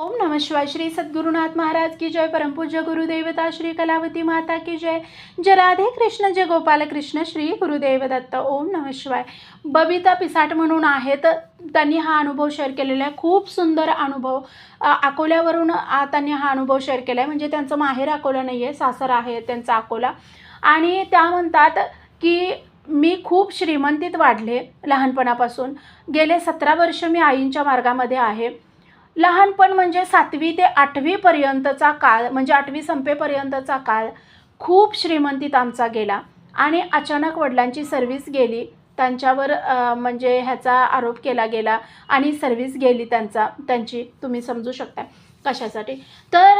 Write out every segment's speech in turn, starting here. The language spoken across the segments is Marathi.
ओम नम शिवाय श्री सद्गुरुनाथ महाराज की जय। परमपूज्य गुरुदेवता श्री कलावती माता की जय। जय राधे कृष्ण जय गोपाल कृष्ण श्री गुरुदेव दत्त ओम नमः शिवाय। बबिता पिसाट म्हणून आहेत. त्यांनी हा अनुभव शेअर केलेला आहे. खूप सुंदर अनुभव. अकोल्यावरून त्यांनी हा अनुभव शेअर केला आहे म्हणजे त्यांचं माहेर अकोला नाही आहे सासर आहे त्यांचा अकोला. आणि त्या म्हणतात की मी खूप श्रीमंतीत वाढले लहानपणापासून. गेले सतरा वर्ष मी आईंच्या मार्गामध्ये आहे. लहानपण म्हणजे सातवी ते आठवीपर्यंतचा काळ म्हणजे आठवी संपेपर्यंतचा काळ खूप श्रीमंतीत आमचा गेला. आणि अचानक वडिलांची सर्व्हिस गेली. त्यांच्यावर म्हणजे ह्याचा आरोप केला गेला आणि सर्व्हिस गेली त्यांचा त्यांची. तुम्ही समजू शकता कशासाठी. तर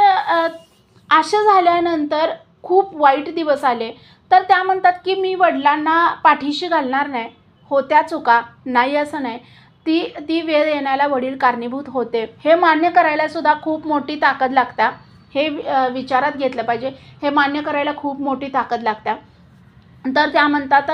असं झाल्यानंतर खूप वाईट दिवस आले. तर त्या म्हणतात की मी वडिलांना पाठीशी घालणार नाही. होत्या चुका. नाही असं नाही. ती ती वेळ येण्याला वडील कारणीभूत होते. हे मान्य करायला सुद्धा खूप मोठी ताकद लागता. हे विचारात घेतलं पाहिजे. हे मान्य करायला खूप मोठी ताकद लागता. तर त्या म्हणतात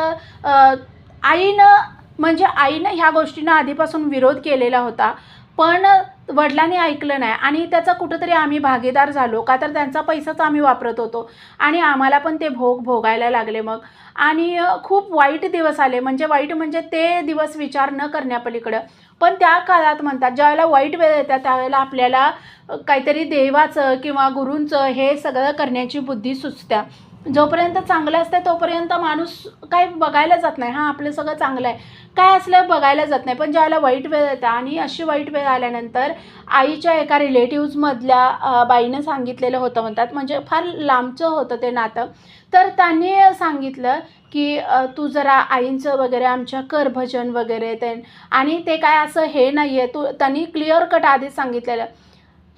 आईनं म्हणजे आईनं ह्या गोष्टींना आधीपासून विरोध केलेला होता. पण वडिलांनी ऐकलं नाही आणि त्याचा कुठंतरी आम्ही भागीदार झालो का तर त्यांचा पैसाच आम्ही वापरत होतो आणि आम्हाला पण ते भोग भोगायला लागले मग. आणि खूप वाईट दिवस आले. म्हणजे वाईट म्हणजे ते दिवस विचार न करण्यापलीकडं. पण त्या काळात म्हणतात ज्यावेळेला वाईट वेळ येतात त्यावेळेला आपल्याला काहीतरी देवाचं किंवा गुरूंचं हे सगळं करण्याची बुद्धी सुचत्या. जोपर्यंत चांगलं असतं तोपर्यंत माणूस काय बघायला जात नाही. हां आपलं सगळं चांगलं आहे. काय असलं बघायला जात नाही. पण ज्यावेळेला वाईट वेळ येतं आणि अशी वाईट वेळ आल्यानंतर आईच्या एका रिलेटिव्हजमधल्या बाईनं सांगितलेलं होतं म्हणतात. म्हणजे फार लांबचं होतं ते नातं. तर त्यांनी सांगितलं की तू जरा आईंचं वगैरे आमच्या कर भजन वगैरे ते आणि ते काय असं हे नाही आहे तू त्यांनी क्लिअर कट आधीच सांगितलेलं.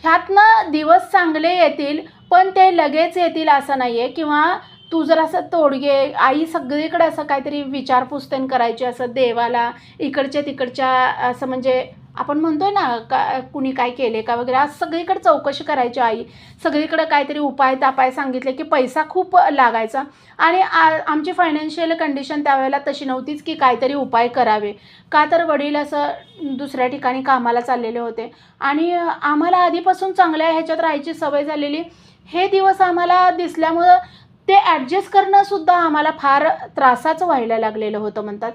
ह्यातनं दिवस चांगले येतील पण ते लगेच येतील असं नाही आहे किंवा तू जर असं तोडगे आई सगळीकडे असं काहीतरी विचारपुस्तन करायची असं देवाला इकडच्या तिकडच्या असं म्हणजे आपण म्हणतोय ना का कुणी काय केले का वगैरे आज सगळीकडे चौकशी करायची आई. सगळीकडे काहीतरी उपाय तापाय सांगितले की पैसा खूप लागायचा. आणि आ आमची फायनान्शियल कंडिशन त्यावेळेला तशी नव्हतीच की काहीतरी उपाय करावे. का तर वडील असं दुसऱ्या ठिकाणी कामाला चाललेले होते. आणि आम्हाला आधीपासून चांगल्या ह्याच्यात राहायची सवय झालेली. हे दिवस आम्हाला दिसल्यामुळं ते ॲडजस्ट करणंसुद्धा आम्हाला फार त्रासाचं व्हायला लागलेलं होतं म्हणतात.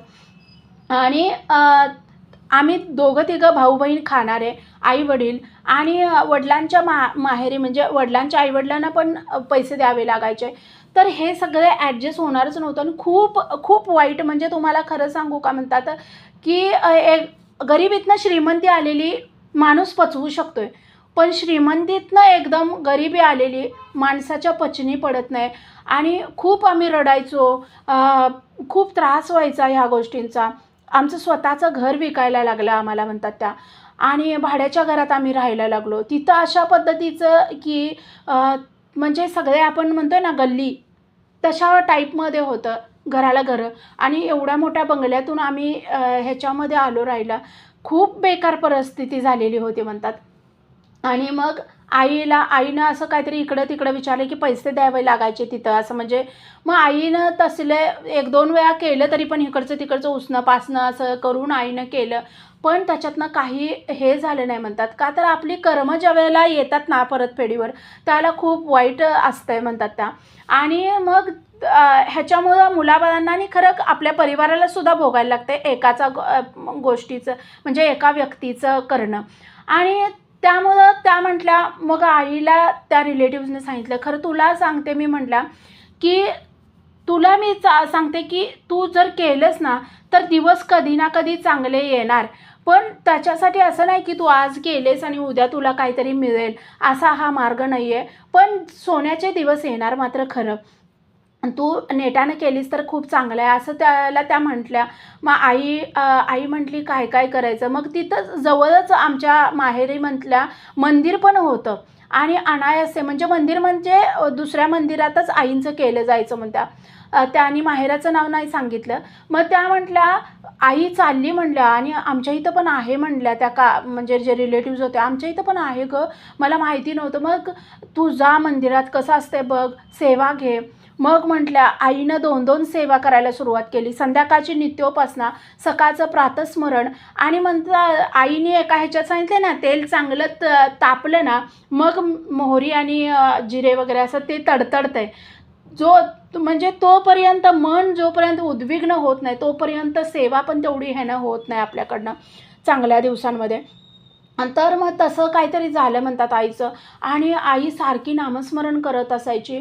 आणि आम्ही दोघं तिघं भाऊ बहीण खाणारे आई वडील आणि वडिलांच्या मा माहेरी म्हणजे वडिलांच्या आईवडिलांना पण पैसे द्यावे लागायचे. तर हे सगळे ॲडजस्ट होणारच नव्हतं आणि खूप खूप वाईट म्हणजे तुम्हाला खरं सांगू का म्हणतात की एक गरिबीतनं श्रीमंती आलेली माणूस पचवू शकतो आहे पण श्रीमंतीतनं एकदम गरिबी आलेली माणसाच्या पचनी पडत नाही. आणि खूप आम्ही रडायचो खूप त्रास व्हायचा ह्या गोष्टींचा. आमचं स्वतःचं घर विकायला लागलं आम्हाला म्हणतात त्या. आणि भाड्याच्या घरात आम्ही राहायला लागलो. तिथं अशा पद्धतीचं की म्हणजे सगळे आपण म्हणतोय ना गल्ली तशा टाईपमध्ये होतं घराला घरं. आणि एवढ्या मोठ्या बंगल्यातून आम्ही ह्याच्यामध्ये आलो राहिला खूप बेकार परिस्थिती झालेली होती म्हणतात. आणि मग आईला आईनं असं काहीतरी इकडं तिकडं विचारलं की पैसे द्यावे लागायचे तिथं. असं म्हणजे मग आईनं तसले एक दोन वेळा केलं तरी पण इकडचं तिकडचं उसणं पासणं असं करून आईनं केलं. पण त्याच्यातनं काही हे झालं नाही म्हणतात. का तर आपली कर्म ज्या वेळेला येतात ना परतफेडीवर त्याला खूप वाईट असतंय म्हणतात त्या. आणि मग ह्याच्यामुळं मुलाबाळांना आणि खरं आपल्या परिवाराला सुद्धा भोगायला लागतं एकाचा गोष्टीचं म्हणजे एका व्यक्तीचं करणं. आणि त्यामुळं त्या म्हटल्या मग आईला त्या रिलेटिव्सने सांगितलं. खरं तुला सांगते मी म्हटला की तुला मी चा सांगते की तू जर केलंस ना तर दिवस कधी ना कधी चांगले येणार. पण त्याच्यासाठी असं नाही की तू आज केलेस आणि उद्या तुला काहीतरी मिळेल. असा हा मार्ग नाही आहे पण सोन्याचे दिवस येणार मात्र खरं. तू नेटानं केलीस तर खूप चांगलं आहे. असं त्याला त्या म्हटल्या. मग आई आई म्हटली काय काय करायचं? मग तिथं जवळच आमच्या माहेरी म्हटल्या मंदिर पण होतं. आणि अनायासे म्हणजे मंदिर म्हणजे दुसऱ्या मंदिरातच आईंचं केलं जायचं म्हणत्या. अ, त्यांनी माहेराचं नाव नाही सांगितलं. मग त्या म्हटल्या आई चालली म्हणल्या आणि आमच्या इथं पण आहे म्हणल्या त्या का म्हणजे जे रिलेटिव्ज होते आमच्या इथं पण आहे ग. मला माहिती नव्हतं. मग तू जा मंदिरात कसं असते बघ सेवा घे. मग म्हटल्या आईनं दोन दोन सेवा करायला सुरुवात केली. संध्याकाळची नित्योपासना सकाळचं प्रातस्मरण आणि म्हणता आईने एका ह्याच्यात सांगितले ना तेल चांगलं त तापलं ना मग मोहरी आणि जिरे वगैरे असं ते तडतडतंय. जो म्हणजे तोपर्यंत मन जोपर्यंत उद्विग्न होत नाही तोपर्यंत सेवा पण तेवढी ह्यानं होत नाही आपल्याकडनं चांगल्या दिवसांमध्ये. तर मग तसं काहीतरी झालं म्हणतात आईचं. आणि आई सारखी नामस्मरण करत असायची.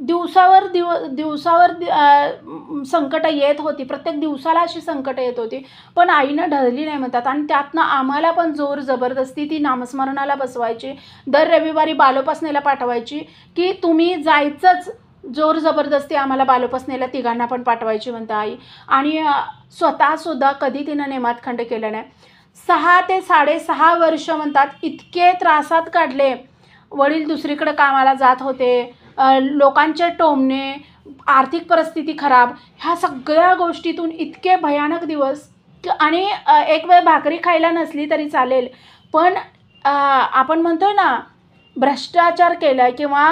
दिवसावर दिव दिवसावर दि- संकटं येत होती. प्रत्येक दिवसाला अशी संकटं येत होती. पण आईनं ढळली नाही म्हणतात. आणि त्यातनं आम्हाला पण जोर जबरदस्ती ती नामस्मरणाला बसवायची. दर रविवारी बालोपासनेला पाठवायची की तुम्ही जायचंच. जोर जबरदस्ती आम्हाला बालोपासनेला तिघांना पण पाठवायची म्हणता आई. आणि स्वतःसुद्धा कधी तिनं नेमातखंड केलं नाही. सहा ते साडेसहा वर्ष म्हणतात इतके त्रासात काढले. वडील दुसरीकडे कामाला जात होते. लोकांचे टोमणे आर्थिक परिस्थिती खराब ह्या सगळ्या गोष्टीतून इतके भयानक दिवस आणि एक वेळ भाकरी खायला नसली तरी चालेल पण आपण म्हणतोय ना भ्रष्टाचार केला किंवा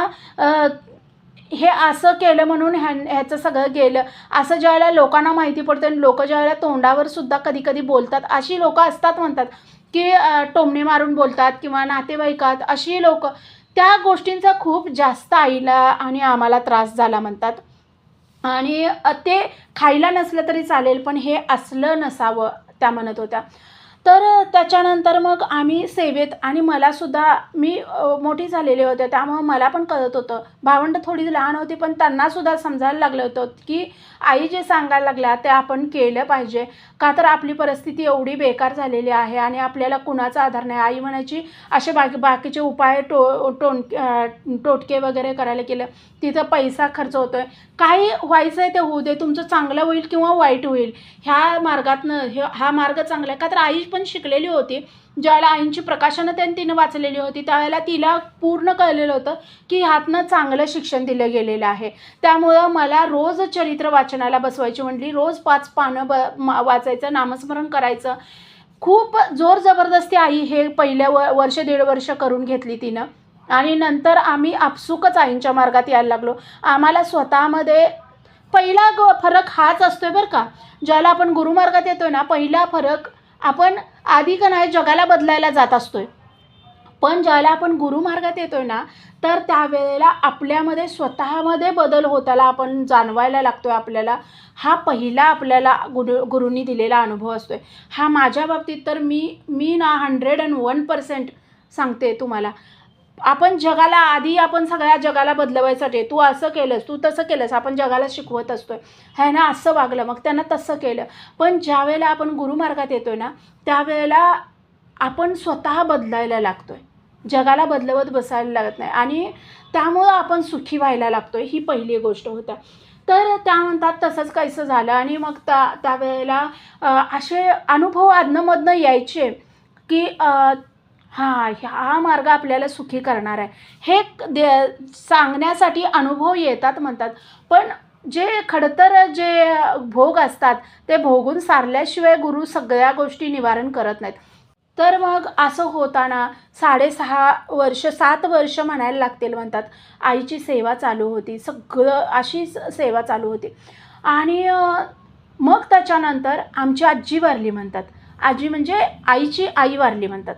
हे असं केलं म्हणून ह्या ह्याचं सगळं गेलं असं ज्यावेळेला लोकांना माहिती पडतं आणि लोक ज्यावेळेला तोंडावर सुद्धा कधी कधी बोलतात अशी लोकं असतात म्हणतात की टोमणे मारून बोलतात किंवा नातेवाईकात अशी लोक त्या गोष्टींचा खूप जास्त आईला आणि आम्हाला त्रास झाला म्हणतात. आणि ते खायला नसलं तरी चालेल पण हे असलं नसावं त्या म्हणत होत्या. तर त्याच्यानंतर मग आम्ही सेवेत आणि मलासुद्धा मी मोठी झालेली होते. त्यामुळं मला पण कळत होतं. भावंड थोडी लहान होती पण त्यांनासुद्धा समजायला लागलं होतं की आई जे सांगायला लागल्या ते आपण केलं पाहिजे. का तर आपली परिस्थिती एवढी बेकार झालेली आहे आणि आपल्याला कुणाचा आधार नाही. आई म्हणायची असे बाकी बाकीचे उपाय टो टोन टोटके वगैरे करायला केलं तिथं पैसा खर्च होतो आहे काही व्हायचं आहे ते होऊ दे. तुमचं चांगलं होईल किंवा वाईट होईल. ह्या मार्गातनं हे हा मार्ग चांगला आहे. का तर आई पण शिकलेली होती. ज्यावेळेला आईंची प्रकाशनं त्यांनी तिनं वाचलेली होती त्यावेळेला तिला पूर्ण कळलेलं होतं की ह्यातनं चांगलं शिक्षण दिलं गेलेलं आहे. त्यामुळं मला रोज चरित्र वाचनाला बसवायची म्हटली रोज पाच पानं ब मा- वाचायचं नामस्मरण करायचं. खूप जोर जबरदस्ती आई हे पहिल्या व वर्ष दीड वर्ष करून घेतली तिनं. आणि नंतर आम्ही आपसुकच आईंच्या मार्गात यायला लागलो. आम्हाला स्वतःमध्ये पहिला ग फरक हाच असतोय बरं का. ज्याला आपण गुरुमार्गात येतोय ना पहिला फरक आपण आधी का नाही जगाला बदलायला जात असतोय. पण ज्यावेळेला आपण गुरुमार्गात येतोय ना तर त्यावेळेला आपल्यामध्ये स्वतःमध्ये बदल होताना आपण जाणवायला लागतो आहे आपल्याला. हा पहिला आपल्याला गुरु गुरुंनी दिलेला अनुभव असतो आहे हा माझ्या बाबतीत तर मी मी ना हंड्रेड अँड वन पर्सेंट सांगते तुम्हाला. आपण जगाला आधी आपण सगळ्या जगाला बदलवायसाठी तू असं केलंस तू तसं केलंस आपण जगाला शिकवत असतोय. आहे ना असं वागलं मग त्यांना तसं केलं. पण ज्या वेळेला आपण गुरुमार्गात येतोय ना त्यावेळेला आपण स्वतः बदलायला लागतोय. जगाला बदलवत बसायला लागत नाही. आणि त्यामुळं आपण सुखी व्हायला लागतोय ही पहिली गोष्ट होत्या. तर त्या म्हणतात तसंच काहीसं झालं. आणि मग त्या त्यावेळेला असे अनुभव अधनंमधनं यायचे की हां हा मार्ग आपल्याला सुखी करणार आहे. हे दे सांगण्यासाठी अनुभव येतात म्हणतात. पण जे खडतर जे भोग असतात ते भोगून सारल्याशिवाय गुरु सगळ्या गोष्टी निवारण करत नाहीत. तर मग असं होताना साडेसहा वर्ष सात वर्ष म्हणायला लागतील म्हणतात. आईची सेवा चालू होती. सगळं अशीच सेवा चालू होती. आणि मग त्याच्यानंतर आमची आजी वारली म्हणतात. आजी म्हणजे आईची आई वारली म्हणतात.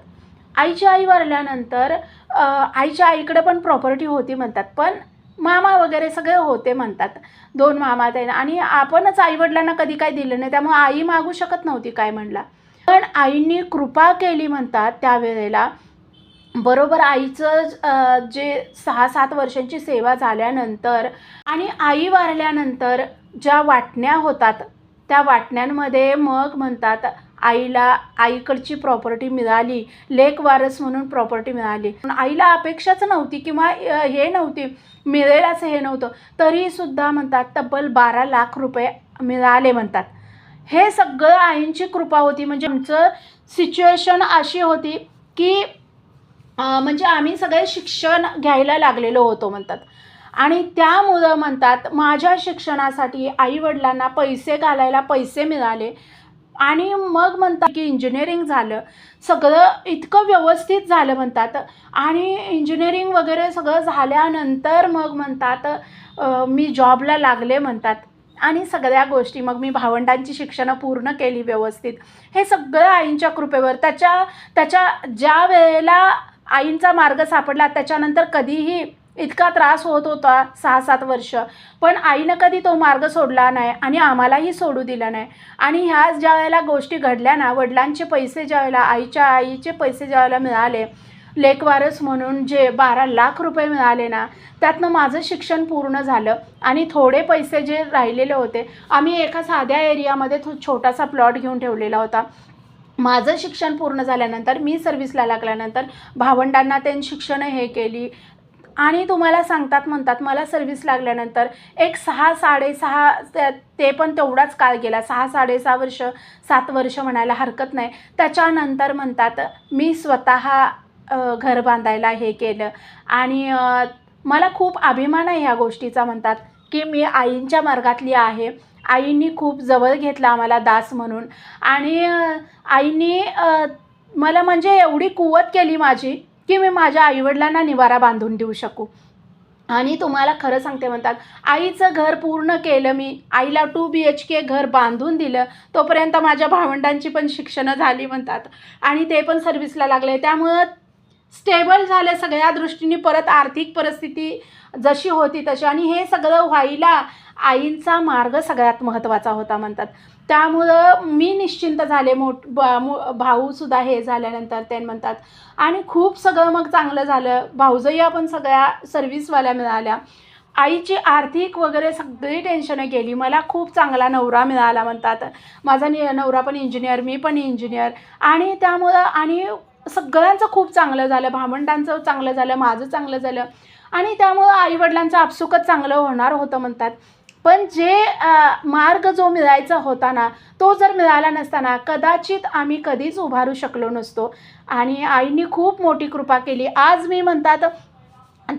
आईची आई वारल्यानंतर आईच्या आईकडे पण प्रॉपर्टी होती म्हणतात पण मामा वगैरे सगळे होते म्हणतात. दोन मामा ते आणि आपणच आईवडिलांना कधी काय दिलं नाही त्यामुळे आई मागू शकत नव्हती काय म्हणला. पण आईंनी कृपा केली म्हणतात त्यावेळेला. बरोबर आईचं जे सहा सात वर्षांची सेवा झाल्यानंतर आणि आई वारल्यानंतर ज्या वाटण्या होतात त्या वाटण्यांमध्ये मग म्हणतात आईला आईकडची प्रॉपर्टी मिळाली. लेक वारस म्हणून प्रॉपर्टी मिळाली. पण आईला अपेक्षाच नव्हती किंवा हे नव्हती. मिळेल असं हे नव्हतं. तरीसुद्धा म्हणतात तब्बल बारा लाख रुपये मिळाले म्हणतात. हे सगळं आईंची कृपा होती. म्हणजे आमचं सिच्युएशन अशी होती की म्हणजे आम्ही सगळे शिक्षण घ्यायला लागलेलो होतो म्हणतात. आणि त्यामुळं म्हणतात माझ्या शिक्षणासाठी आईवडिलांना पैसे घालायला पैसे मिळाले. आणि मग म्हणतात की इंजिनिअरिंग झालं. सगळं इतकं व्यवस्थित झालं म्हणतात. आणि इंजिनिअरिंग वगैरे सगळं झाल्यानंतर मग म्हणतात मी जॉबला लागले म्हणतात. आणि सगळ्या गोष्टी मग मी भावंडांची शिक्षणं पूर्ण केली व्यवस्थित. हे सगळं आईंच्या कृपेवर. त्याच्या त्याच्या ज्या वेळेला आईंचा मार्ग सापडला त्याच्यानंतर कधीही इतका त्रास होत होता सहा सात वर्ष. पण आईनं कधी तो मार्ग सोडला नाही आणि आम्हालाही सोडू दिला नाही. आणि ह्या ज्या वेळेला गोष्टी घडल्या ना वडिलांचे पैसे ज्या वेळेला आईच्या आईचे पैसे ज्या वेळेला मिळाले लेखवारस म्हणून जे बारा लाख रुपये मिळाले ना त्यातनं माझं शिक्षण पूर्ण झालं आणि थोडे पैसे जे राहिलेले होते आम्ही एका साध्या एरियामध्ये तो छोटासा प्लॉट घेऊन ठेवलेला होता. माझं शिक्षण पूर्ण झाल्यानंतर मी सर्व्हिसला लागल्यानंतर भावंडांना त्यांनी शिक्षणं हे केली आणि तुम्हाला सांगतात म्हणतात मला सर्व्हिस लागल्यानंतर एक सहा साडेसहा ते- ते पण तेवढाच काळ गेला. सहा साडेसहा वर्ष सात वर्ष म्हणायला हरकत नाही. त्याच्यानंतर म्हणतात मी स्वतः घर बांधायला हे केलं. आणि मला खूप अभिमान आहे ह्या गोष्टीचा म्हणतात की मी आईंच्या मार्गातली आहे. आईंनी खूप जवळ घेतला आम्हाला दास म्हणून. आणि आईंनी मला म्हणजे एवढी कुवत केली माझी की मी माझ्या आईवडिलांना निवारा बांधून देऊ शकू. आणि तुम्हाला खरं सांगते म्हणतात आईचं घर पूर्ण केलं मी. आईला टू बी एच के घर बांधून दिलं. तोपर्यंत माझ्या भावंडांची पण शिक्षणं झाली म्हणतात. आणि ते पण सर्व्हिसला लागले. त्यामुळं स्टेबल झालं सगळ्या दृष्टीने. परत आर्थिक परिस्थिती जशी होती तशी. आणि हे सगळं व्हायला आईंचा मार्ग सगळ्यात महत्त्वाचा होता म्हणतात. त्यामुळं मी निश्चिंत झाले. मोठ बा- भाऊसुद्धा हे झाल्यानंतर ते म्हणतात आणि खूप सगळं मग चांगलं झालं. भाऊजही आपण सगळ्या सर्व्हिसवाल्या मिळाल्या. आईची आर्थिक वगैरे सगळी टेन्शनं गेली. मला खूप चांगला नवरा मिळाला म्हणतात. माझा नि नवरा पण इंजिनियर मी पण इंजिनियर आणि त्यामुळं आणि सगळ्यांचं खूप चांगलं झालं. भावंडांचं चांगलं झालं. माझं चांगलं झालं. आणि त्यामुळं आईवडिलांचं आपसुकच चांगलं होणार होतं म्हणतात. पण जे मार्ग जो मिळायचा होता ना तो जर मिळाला नसताना कदाचित आम्ही कधीच उभारू शकलो नसतो. आणि आईनी खूप मोठी कृपा केली. आज मी म्हणतात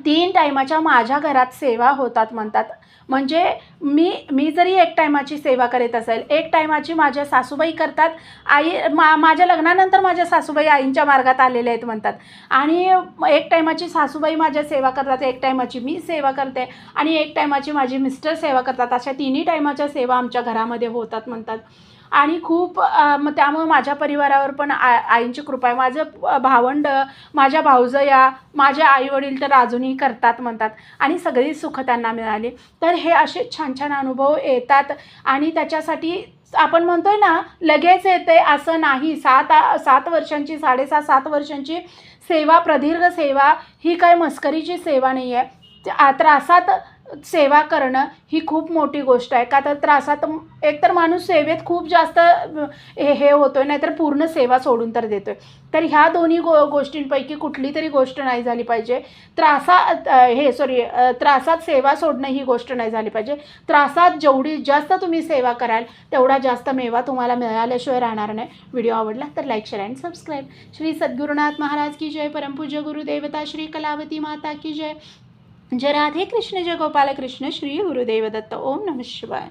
तीन टायमाच्या माझ्या घरात सेवा होतात म्हणतात. म्हणजे मी मी जरी एक टायमाची सेवा करीत असेल एक टायमाची माझ्या सासूबाई करतात आई मा माझ्या लग्नानंतर माझ्या सासूबाई आईंच्या मार्गात आलेल्या आहेत म्हणतात. आणि एक टायमाची सासूबाई माझ्या सेवा करतात एक टायमाची मी सेवा करते आणि एक टायमाची माझी मिस्टर सेवा करतात. अशा तिन्ही टायमाच्या सेवा आमच्या घरामध्ये होतात म्हणतात. आणि खूप मग त्यामुळे माझ्या परिवारावर पण आ आईंची कृपा आहे. माझं भावंड माझ्या भाऊजया माझे आईवडील तर अजूनही करतात म्हणतात. आणि सगळी सुख त्यांना मिळाली. तर हे असे छान छान अनुभव येतात. आणि त्याच्यासाठी आपण म्हणतोय ना लगेच येते असं नाही. सात आ- सात वर्षांची साडेसात सात वर्षांची सेवा प्रदीर्घ सेवा ही काय मस्करीची सेवा नाही आहे त्रासात सेवा करणं ही खूप मोठी गोष्ट आहे. का तर त्रासात एकतर माणूस सेवेत खूप जास्त हे हे होतो आहे नाहीतर पूर्ण सेवा सोडून तर देतो आहे तर ह्या दोन्ही गो गोष्टींपैकी कुठली तरी गोष्ट नाही झाली पाहिजे. त्रासात हे सॉरी त्रासात सेवा सोडणं ही गोष्ट नाही झाली पाहिजे. त्रासात जेवढी जास्त तुम्ही सेवा कराल तेवढा जास्त मेवा तुम्हाला मिळाल्याशिवाय राहणार नाही. व्हिडिओ आवडला तर like share and subscribe. Shri Sadgurunath Maharaj की जय. परमपूज्य गुरुदेवता श्री कलावती माता की जय. जय राधे कृष्ण जय गोपाल कृष्ण श्री गुरुदेव दत्त ओम नमः शिवाय.